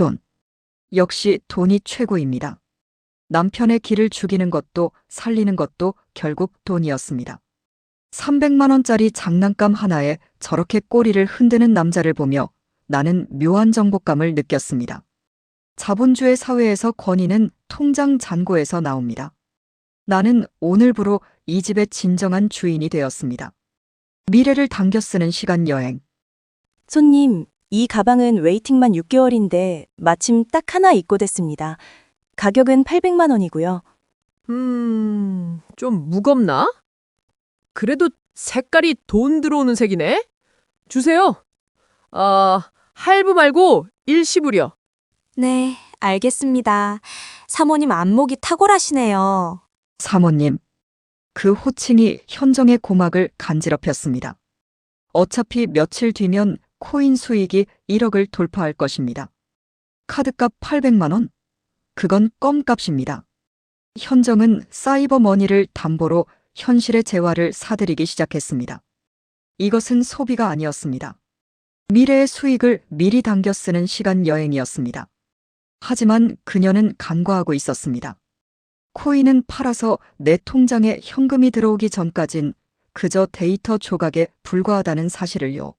돈. 역시 돈이 최고입니다. 남편의 길을 죽이는 것도 살리는 것도 결국 돈이었습니다. 300만 원짜리 장난감 하나에 저렇게 꼬리를 흔드는 남자를 보며 나는 묘한 정복감을 느꼈습니다. 자본주의 사회에서 권위는 통장 잔고에서 나옵니다. 나는 오늘부로 이 집의 진정한 주인이 되었습니다. 미래를 당겨 쓰는 시간 여행. 손님, 이 가방은 웨이팅만 6개월인데 마침 딱 하나 입고 됐습니다. 가격은 800만 원이고요. 음, 좀 무겁나? 그래도 색깔이 돈 들어오는 색이네? 주세요. 아, 할부 말고 일시불이요. 네, 알겠습니다. 사모님 안목이 탁월하시네요. 사모님. 그 호칭이 현정의 고막을 간지럽혔습니다. 어차피 며칠 뒤면 코인 수익이 1억을 돌파할 것입니다. 카드값 800만 원? 그건 껌값입니다. 현정은 사이버 머니를 담보로 현실의 재화를 사들이기 시작했습니다. 이것은 소비가 아니었습니다. 미래의 수익을 미리 당겨 쓰는 시간 여행이었습니다. 하지만 그녀는 간과하고 있었습니다. 코인은 팔아서 내 통장에 현금이 들어오기 전까진 그저 데이터 조각에 불과하다는 사실을요.